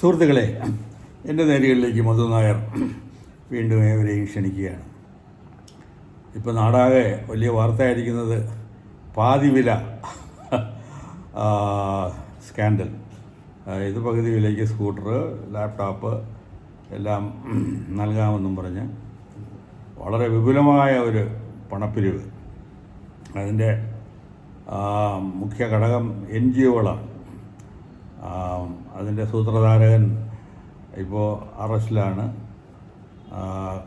സുഹൃത്തുക്കളെ എന്റെ നേരുകളിലേക്ക് മധു നായർ വീണ്ടും ഏവരെയും ക്ഷണിക്കുകയാണ്. ഇപ്പോൾ നാടാകെ വലിയ വാർത്തയായിരിക്കുന്നത് പാതി വില ആ, സ്കാൻഡൽ. ഇത് പകുതി വിലയ്ക്ക് സ്കൂട്ടർ ലാപ്ടോപ്പ് എല്ലാം നൽകാമെന്നും പറഞ്ഞ് വളരെ വിപുലമായ ഒരു പണപ്പിരിവ്. അതിന്റെ മുഖ്യ ഘടകം എൻ ജി ഒകളാണ്. അതിന്റെ സൂത്രധാരകൻ ഇപ്പോൾ അറസ്റ്റിലാണ്.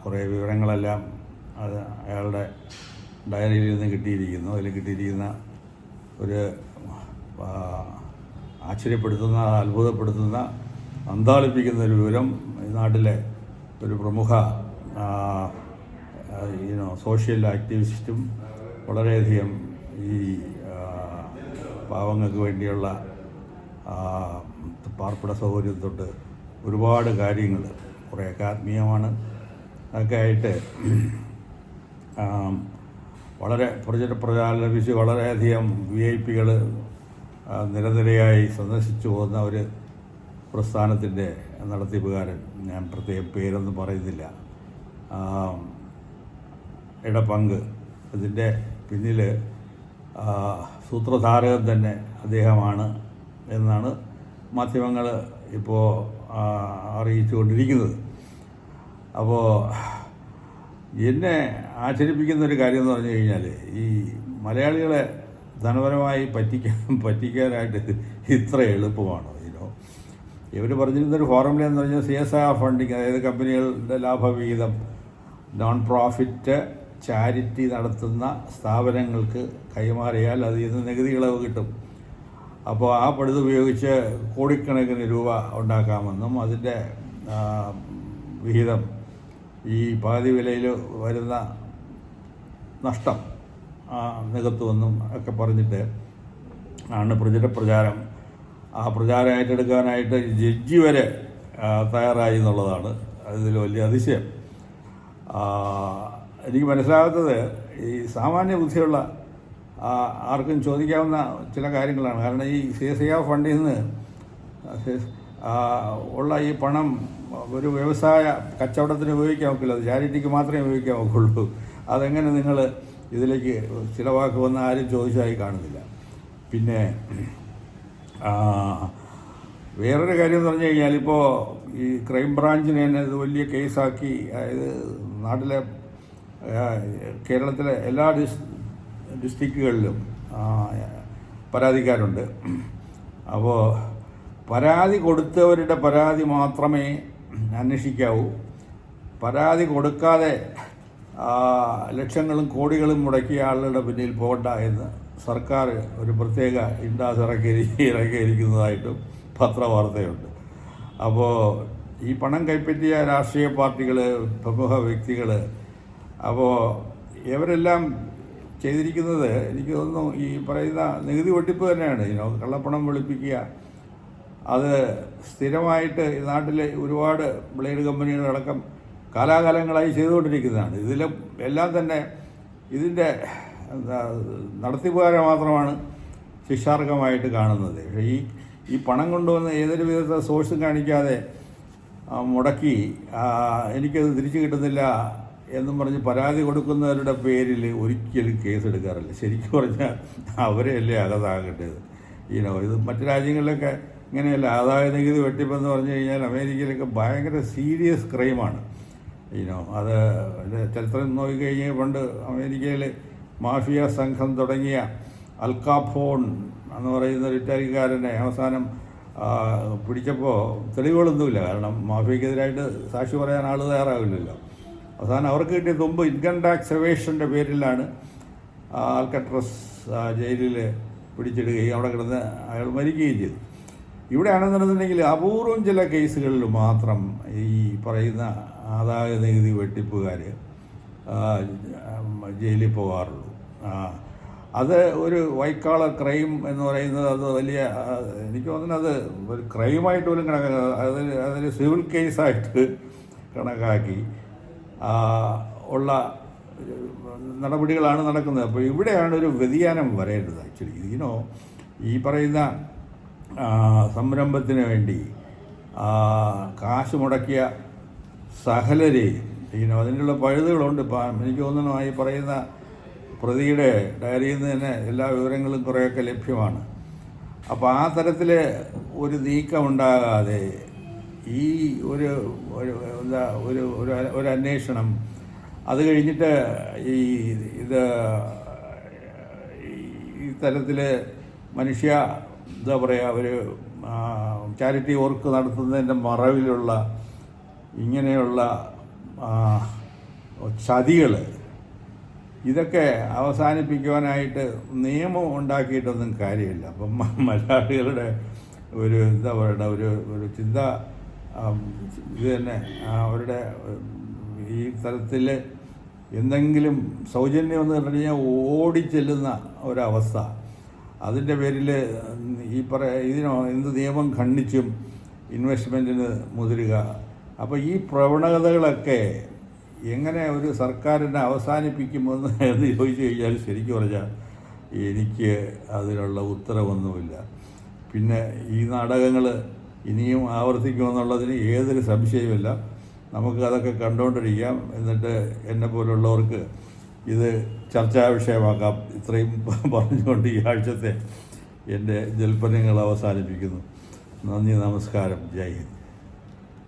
കുറേ വിവരങ്ങളെല്ലാം അത് അയാളുടെ ഡയറിയിൽ നിന്ന് കിട്ടിയിരിക്കുന്നു. അതിൽ കിട്ടിയിരിക്കുന്ന ഒരു ആശ്ചര്യപ്പെടുത്തുന്ന അത്ഭുതപ്പെടുത്തുന്ന അന്താളിപ്പിക്കുന്ന ഒരു വിവരം ഈ നാട്ടിലെ ഒരു പ്രമുഖ ഈനോ സോഷ്യൽ ആക്ടിവിസ്റ്റും വളരെയധികം ഈ പാവങ്ങൾക്ക് വേണ്ടിയുള്ള പാർപ്പിട സൗകര്യം തൊട്ട് ഒരുപാട് കാര്യങ്ങൾ കുറേയൊക്കെ ആത്മീയമാണ്. ഒക്കെ ആയിട്ട് വളരെ പ്രചര പ്രചാരണ ലഭിച്ച് വളരെയധികം വി ഐ പികൾ നിരനിരയായി സന്ദർശിച്ചു പോകുന്ന ഒരു പ്രസ്ഥാനത്തിന്റെ നടത്തിപ്പുകാരൻ. ഞാൻ പ്രത്യേകം പേരൊന്നും പറയുന്നില്ല. ഇടപങ്ക് ഇതിന്റെ പിന്നിൽ സൂത്രധാരകൻ തന്നെ അദ്ദേഹമാണ്. എന്നാണ് മാധ്യമങ്ങൾ ഇപ്പോൾ അറിയിച്ചു കൊണ്ടിരിക്കുന്നത് അപ്പോൾ എന്നെ ആശ്ചര്യപ്പിക്കുന്ന ഒരു കാര്യം എന്ന് പറഞ്ഞു കഴിഞ്ഞാൽ ഈ മലയാളികളെ ധനപരമായി പറ്റിക്കാൻ പറ്റിക്കാനായിട്ട് ഇത്ര എളുപ്പമാണോ? ഇതിനോ ഇവർ പറഞ്ഞിരുന്നൊരു ഫോർമുല എന്ന് പറഞ്ഞാൽ സി എസ് ആർ ഫണ്ടിങ് അതായത് കമ്പനികളുടെ ലാഭവിഹിതം നോൺ പ്രോഫിറ്റ് ചാരിറ്റി നടത്തുന്ന സ്ഥാപനങ്ങൾക്ക് കൈമാറിയാൽ അതിൽ നിന്ന് നികുതി ഇളവ് കിട്ടും. അപ്പോൾ ആ പഴുത് ഉപയോഗിച്ച് കോടിക്കണക്കിന് രൂപ ഉണ്ടാക്കാമെന്നും അതിന്റെ വിഹിതം ഈ പാതി വിലയിൽ വരുന്ന നഷ്ടം നികത്തുമെന്നും ഒക്കെ പറഞ്ഞിട്ട് ആണ് പ്രചര പ്രചാരം. ആ പ്രചാരം ഏറ്റെടുക്കാനായിട്ട് ജഡ്ജി വരെ തയ്യാറായി എന്നുള്ളതാണ് അതിൽ വലിയ അതിശയം. എനിക്ക് മനസ്സിലാകാത്തത് ഈ സാമാന്യ ബുദ്ധിയുള്ള ആർക്കും ചോദിക്കാവുന്ന ചില കാര്യങ്ങളാണ്. കാരണം ഈ സി എസ് ഐ ഫണ്ടിൽ നിന്ന് ഉള്ള ഈ പണം ഒരു വ്യവസായ കച്ചവടത്തിന് ഉപയോഗിക്കാൻ ഒക്കില്ല അത് ചാരിറ്റിക്ക് മാത്രമേ ഉപയോഗിക്കാൻ ഒക്കുള്ളൂ അതെങ്ങനെ നിങ്ങൾ ഇതിലേക്ക് ചിലവാക്കുമെന്ന് ആരും ചോദിച്ചതായി കാണുന്നില്ല. പിന്നെ വേറൊരു കാര്യം എന്ന് പറഞ്ഞു കഴിഞ്ഞാൽ ഇപ്പോൾ ഈ ക്രൈം ബ്രാഞ്ചിനെ തന്നെ ഇത് വലിയ കേസാക്കി. അതായത് നാട്ടിലെ കേരളത്തിലെ എല്ലാ ഡിസ് ഡിസ്ട്രിക്റ്റുകളിലും പരാതിക്കാരുണ്ട്. അപ്പോൾ പരാതി കൊടുത്തവരുടെ പരാതി മാത്രമേ അന്വേഷിക്കാവൂ. പരാതി കൊടുക്കാതെ ലക്ഷങ്ങളും കോടികളും മുടക്കിയ ആളുകളുടെ പിന്നിൽ പോകണ്ട എന്ന് സർക്കാർ ഒരു പ്രത്യേക ഇൻഡാസ് ഇറക്കി ഇറക്കിയിരിക്കുന്നതായിട്ടും പത്രവാർത്തയുണ്ട്. അപ്പോൾ ഈ പണം കൈപ്പറ്റിയ രാഷ്ട്രീയ പാർട്ടികൾ പ്രമുഖ വ്യക്തികൾ അപ്പോൾ ഇവരെല്ലാം ചെയ്തിരിക്കുന്നത് എനിക്ക് തോന്നുന്നു ഈ പറയുന്ന നികുതി വെട്ടിപ്പ് തന്നെയാണ്. ഇനോ കള്ളപ്പണം വെളുപ്പിക്കുക. അത് സ്ഥിരമായിട്ട് ഈ നാട്ടിലെ ഒരുപാട് ബ്ലേഡ് കമ്പനികളടക്കം കാലാകാലങ്ങളായി ചെയ്തുകൊണ്ടിരിക്കുന്നതാണ്. ഇതിലും എല്ലാം തന്നെ ഇതിന്റെ നടത്തിപ്പുകാരെ മാത്രമാണ് ശിക്ഷാർഹമായിട്ട് കാണുന്നത്. പക്ഷേ ഈ ഈ പണം കൊണ്ടുവന്ന് ഏതൊരു വിധത്തെ സോഴ്സും കാണിക്കാതെ മുടക്കി എനിക്കത് തിരിച്ചു കിട്ടുന്നില്ല എന്നും പറഞ്ഞ് പരാതി കൊടുക്കുന്നവരുടെ പേരിൽ ഒരിക്കലും കേസ് എടുക്കാറില്ല ശരിക്കും പറഞ്ഞാൽ അവരെയല്ലേ അകത്താകേണ്ടത്. ഈനോ ഇത് മറ്റു രാജ്യങ്ങളിലൊക്കെ ഇങ്ങനെയല്ല. ആദായ നികുതി വെട്ടിപ്പെന്ന് പറഞ്ഞു കഴിഞ്ഞാൽ അമേരിക്കയിലൊക്കെ ഭയങ്കര സീരിയസ് ക്രൈമാണ്. ഈനോ അത് ചരിത്രം നോക്കിക്കഴിഞ്ഞാൽ പണ്ട് അമേരിക്കയിൽ മാഫിയ സംഘം തുടങ്ങിയ അൽക്കാഫോൺ എന്ന് പറയുന്ന ഒരു ഇറ്റാലിക്കാരനെ അവസാനം പിടിച്ചപ്പോൾ തെളിവുകളൊന്നുമില്ല. കാരണം മാഫിയക്കെതിരായിട്ട് സാക്ഷി പറയാൻ ആൾ തയ്യാറാവില്ലല്ലോ. അവസാനം അവർക്ക് കിട്ടിയ തുമ്പ് ഇൻകം ടാക്സ് എവേഷന്റെ പേരിലാണ് ആൽക്കട്രസ് ജയിലിൽ പിടിച്ചിടുകയും അവിടെ കിടന്ന് അയാൾ മരിക്കുകയും ചെയ്തു. ഇവിടെയാണെന്നുണ്ടെന്നുണ്ടെങ്കിൽ അപൂർവം ചില കേസുകളിൽ മാത്രം ഈ പറയുന്ന ആദായ നികുതി വെട്ടിപ്പുകാർ ജയിലിൽ പോകാറുള്ളൂ. അത് ഒരു വൈറ്റ് കോളർ ക്രൈം എന്ന് പറയുന്നത് അത് വലിയ എനിക്ക് തോന്നുന്നത് ഒരു ക്രൈമായിട്ട് പോലും കണക്കാക്കി അതിൽ അതൊരു സിവിൽ കേസായിട്ട് കണക്കാക്കി. ഉള്ള നടപടികളാണ് നടക്കുന്നത്. അപ്പോൾ ഇവിടെയാണ് ഒരു വ്യതിയാനം വരേണ്ടത് ആക്ച്വലി. ഇതിനോ ഈ പറയുന്ന സംരംഭത്തിന് വേണ്ടി കാശ് മുടക്കിയ സഹലരെയും ഇങ്ങനെ അതിനുള്ള പഴുതുകളുണ്ട്. ഇപ്പം എനിക്ക് തോന്നുന്നു ഈ പറയുന്ന പ്രതിയുടെ ഡയറിയിൽ നിന്ന് തന്നെ എല്ലാ വിവരങ്ങളും കുറേയൊക്കെ ലഭ്യമാണ്. അപ്പോൾ ആ തരത്തിൽ ഒരു നീക്കം ഉണ്ടാകാതെ ഈ ഒരു എന്താ ഒരു ഒരു അന്വേഷണം. അത് കഴിഞ്ഞിട്ട് ഈ ഇത് ഈ തരത്തിൽ മനുഷ്യ എന്താ പറയുക ഒരു ചാരിറ്റി വർക്ക് നടത്തുന്നതിന്റെ മറവിലുള്ള ഇങ്ങനെയുള്ള ചതികൾ ഇതൊക്കെ അവസാനിപ്പിക്കുവാനായിട്ട് നിയമം ഉണ്ടാക്കിയിട്ടൊന്നും കാര്യമില്ല. അപ്പം മലയാളികളുടെ ഒരു എന്താ പറയുക ഒരു ഒരു ചിന്ത ഇത് തന്നെ. അവരുടെ ഈ തരത്തിൽ എന്തെങ്കിലും സൗജന്യം എന്ന് പറഞ്ഞു കഴിഞ്ഞാൽ ഓടിച്ചെല്ലുന്ന ഒരവസ്ഥ. അതിന്റെ പേരിൽ ഈ പറ ഇതിനോ എന്ത് നിയമം ഖണ്ഡിച്ചും ഇൻവെസ്റ്റ്മെന്റിന് മുതിരുക. അപ്പോൾ ഈ പ്രവണതകളൊക്കെ എങ്ങനെ ഒരു സർക്കാരിനെ അവസാനിപ്പിക്കുമെന്ന് എന്ന് ചോദിച്ചു കഴിഞ്ഞാൽ ശരിക്കും പറഞ്ഞാൽ എനിക്ക് അതിനുള്ള ഉത്തരവൊന്നുമില്ല. പിന്നെ ഈ നാടകങ്ങൾ ഇനിയും ആവർത്തിക്കുമെന്നുള്ളതിന് ഏതൊരു സംശയവുമില്ല. നമുക്ക് അതൊക്കെ കണ്ടുകൊണ്ടിരിക്കാം. എന്നിട്ട് എന്നെ പോലുള്ളവർക്ക് ഇത് ചർച്ചാ വിഷയമാക്കാം. ഇത്രയും പറഞ്ഞുകൊണ്ട് ഈ ആഴ്ചത്തെ എന്റെ ജൽപ്പനങ്ങൾ അവസാനിപ്പിക്കുന്നു. നന്ദി നമസ്കാരം. ജയ് ഹിന്ദ്.